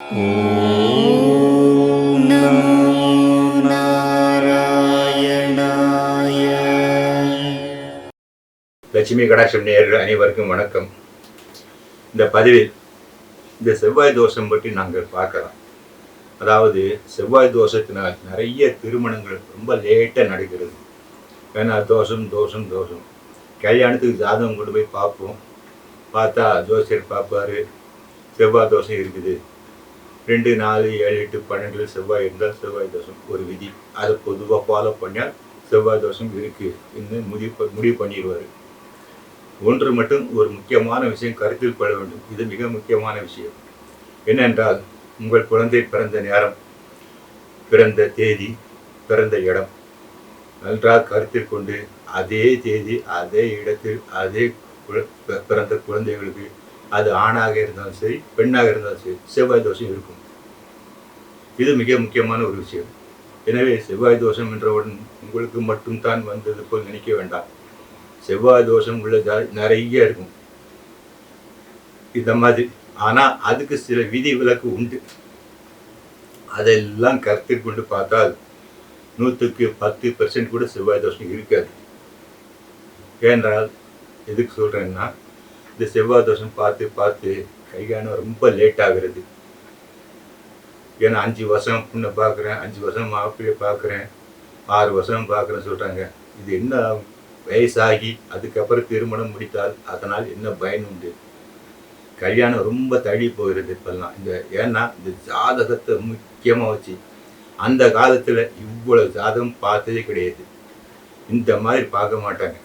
ॐ नमो नारायणाय லட்சுமி கடாட்சம் நேயர்கள் அனைவருக்கும் வணக்கம் இந்த பதிவில் இந்த செவ்வாய் தோஷம் பற்றி நாங்கள் பார்க்கலாம் அதாவது செவ்வாய் தோஷத்தினால் நிறைய திருமணங்கள் ரொம்ப லேட்டாக நடக்கிறது ஏன்னா தோஷம் தோஷம் தோஷம் கல்யாணத்துக்கு ஜாதகம் கொண்டு போய் பார்ப்போம் பார்த்தா ஜோசியர் பார்ப்பாரு செவ்வாய் தோஷம் இருக்குது ரெண்டு நாலு ஏழு எட்டு பன்னெண்டு செவ்வாய் இருந்தால் செவ்வாய் தோஷம். ஒரு விதி. அதை பொதுவாக ஃபாலோ பண்ணால் செவ்வாய் தோஷம் இருக்குது இன்னும் முடிவு முடிவு பண்ணிடுவார். ஒன்று மட்டும் ஒரு முக்கியமான விஷயம் கருத்தில் கொள்ள வேண்டும். இது மிக முக்கியமான விஷயம். என்னென்றால் உங்கள் குழந்தை பிறந்த நேரம் பிறந்த தேதி பிறந்த இடம். நன்றாக கருத்தில் கொண்டு அதே தேதி அதே இடத்தில் அதே குழ- பிறந்த குழந்தைகளுக்கு அது ஆணாக இருந்தாலும் சரி பெண்ணாக இருந்தாலும் சரி செவ்வாய் தோஷம் இருக்கும். இது மிக முக்கியமான ஒரு விஷயம். எனவே செவ்வாய் தோஷம் என்றவுடன் உங்களுக்கு மட்டும்தான் வந்தது போல் நினைக்க வேண்டாம். செவ்வாய் தோஷம் உள்ள நிறைய இருக்கும். இந்த மாதிரி. ஆனால் அதுக்கு சில விதி விலக்கு உண்டு. அதெல்லாம் கருத்தில் கொண்டு பார்த்தால் நூற்றுக்கு பத்து பெர்சன்ட் கூட செவ்வாய் தோஷம் இருக்காது. ஏனென்றால் எதுக்கு சொல்கிறேன்னா இந்த செவ்வாய் தோஷம் பார்த்து பார்த்து கைகானம் ரொம்ப லேட் ஆகிறது. ஏன்னா அஞ்சு வருஷம் பொண்ணை பார்க்குறேன் அஞ்சு வருஷம் மாப்பிள்ளையை பார்க்குறேன் ஆறு வருஷம் பார்க்குறேன்னு சொல்கிறாங்க இது என்ன ஆகும்? வயசாகி அதுக்கப்புறம் திருமணம் முடித்தால் அதனால் என்ன பயன் உண்டு? கல்யாணம் ரொம்ப தள்ளி போகிறது இப்பெல்லாம். இந்த ஏன்னா இந்த ஜாதகத்தை முக்கியமாக வச்சு அந்த காலத்தில் இவ்வளோ ஜாதகம் பார்த்ததே கிடையாது. இந்த மாதிரி பார்க்க மாட்டாங்க.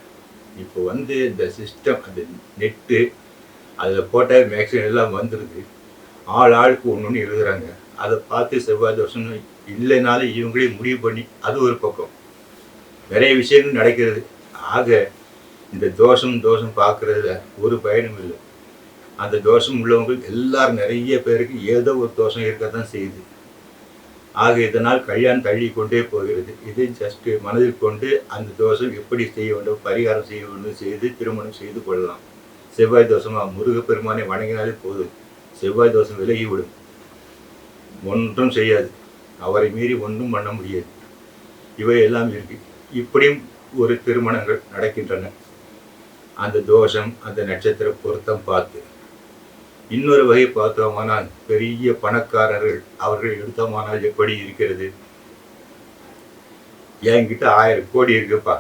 இப்போ வந்து இந்த சிஸ்டம் அந்த நெட்டு அதில் போட்டால் மேக்ஸிமம் எல்லாம் வந்துடுது ஆள் ஆளுக்கு ஒன்று ஒன்று எழுதுகிறாங்க அதை பார்த்து செவ்வாய் தோஷம் இல்லைனாலும் இவங்களே முடிவு பண்ணி அது ஒரு பக்கம். நிறைய விஷயங்கள் நடக்கிறது. ஆக இந்த தோஷம் தோஷம் பார்க்கறதுல ஒரு பயனும் இல்லை. அந்த தோஷம் உள்ளவங்களுக்கு எல்லாரும் நிறைய பேருக்கு ஏதோ ஒரு தோஷம் இருக்க தான் செய்யுது. ஆக இதனால் கல்யாணம் தள்ளி கொண்டே போகிறது. இதை ஜஸ்ட் மனதில் கொண்டு அந்த தோஷம் எப்படி செய்ய வேண்டும் பரிகாரம் செய்ய வேண்டும் செய்து திருமணம் செய்து கொள்ளலாம். செவ்வாய் தோஷமாக முருகப்பெருமானை வணங்கினாலே போதும். செவ்வாய் தோஷம் விலகிவிடும் ஒன்றும் செய்யாது. அவரை மீறி ஒன்றும் பண்ண முடியாது. இவை எல்லாம் இருக்கு. இப்படியும் ஒரு திருமணங்கள் நடக்கின்றன. அந்த தோஷம் அந்த நட்சத்திர பொருத்தம் பார்த்து. இன்னொரு வகை பார்த்தோமானால் பெரிய பணக்காரர்கள் அவர்கள் எடுத்தோமானால் எப்படி இருக்கிறது? என்கிட்ட ஆயிரம் கோடி இருக்குப்பா.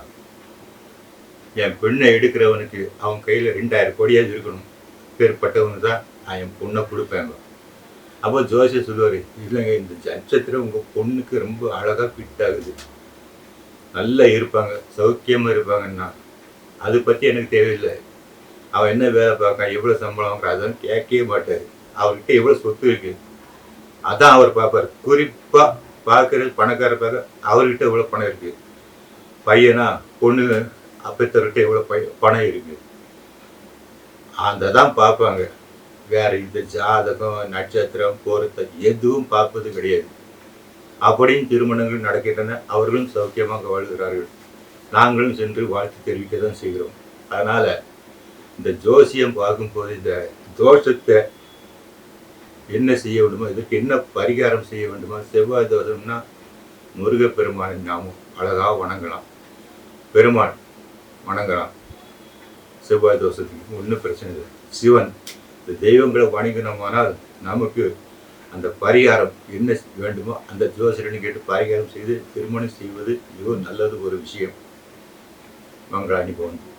என் பெண்ணை எடுக்கிறவனுக்கு அவன் கையில் ரெண்டாயிரம் கோடியாவது இருக்கணும். பேர்பட்டவனு தான் நான் என் பொண்ணை கொடுப்பேங்க அப்போ ஜோசியர் சொல்லுவார் இல்லைங்க இந்த நட்சத்திரம் உங்கள் பொண்ணுக்கு ரொம்ப அழகாக ஃபிட் ஆகுது. நல்லா இருப்பாங்க சௌக்கியமாக இருப்பாங்கன்னா அதை பற்றி எனக்கு தேவையில்லை. அவன் என்ன வேலை பார்க்கான் எவ்வளோ சம்பளம் வாங்குறான் அதெல்லாம் கேட்கவே மாட்டார். அவர்கிட்ட எவ்வளோ சொத்து இருக்குது அதான் அவர் பார்ப்பார். குறிப்பாக பார்க்குற பணக்கார பார்க்க அவர்கிட்ட எவ்வளோ பணம் இருக்குது பையனா பொண்ணு அப்பத்தவர்கிட்ட எவ்வளோ பை பணம் இருக்குது அந்த தான் பார்ப்பாங்க. வேற இந்த ஜாதகம் நட்சத்திரம் பொருத்தம் எதுவும் பார்ப்பது கிடையாது. அப்படியும் திருமணங்கள் நடக்கின்றன அவர்களும் சௌக்கியமாக வாழ்கிறார்கள். நாங்களும் சென்று வாழ்த்து தெரிவிக்க தான் செய்கிறோம். அதனால் இந்த ஜோசியம் பார்க்கும்போது இந்த தோஷத்தை என்ன செய்ய வேண்டுமோ இதற்கு என்ன பரிகாரம் செய்ய வேண்டுமோ செவ்வாய் தோஷம்னா முருகப்பெருமானை நாம் அழகாக வணங்கலாம். பெருமாள் வணங்கலாம். செவ்வாய் தோஷத்துக்கு ஒன்றும் பிரச்சனை இல்லை. சிவன் இந்த தெய்வங்களை வணங்கினோமானால் நமக்கு அந்த பரிகாரம் என்ன வேண்டுமோ அந்த ஜோசியரனை கேட்டு பரிகாரம் செய்து திருமணம் செய்வது மிகவும் நல்லது ஒரு விஷயம். மங்களாணி போன்று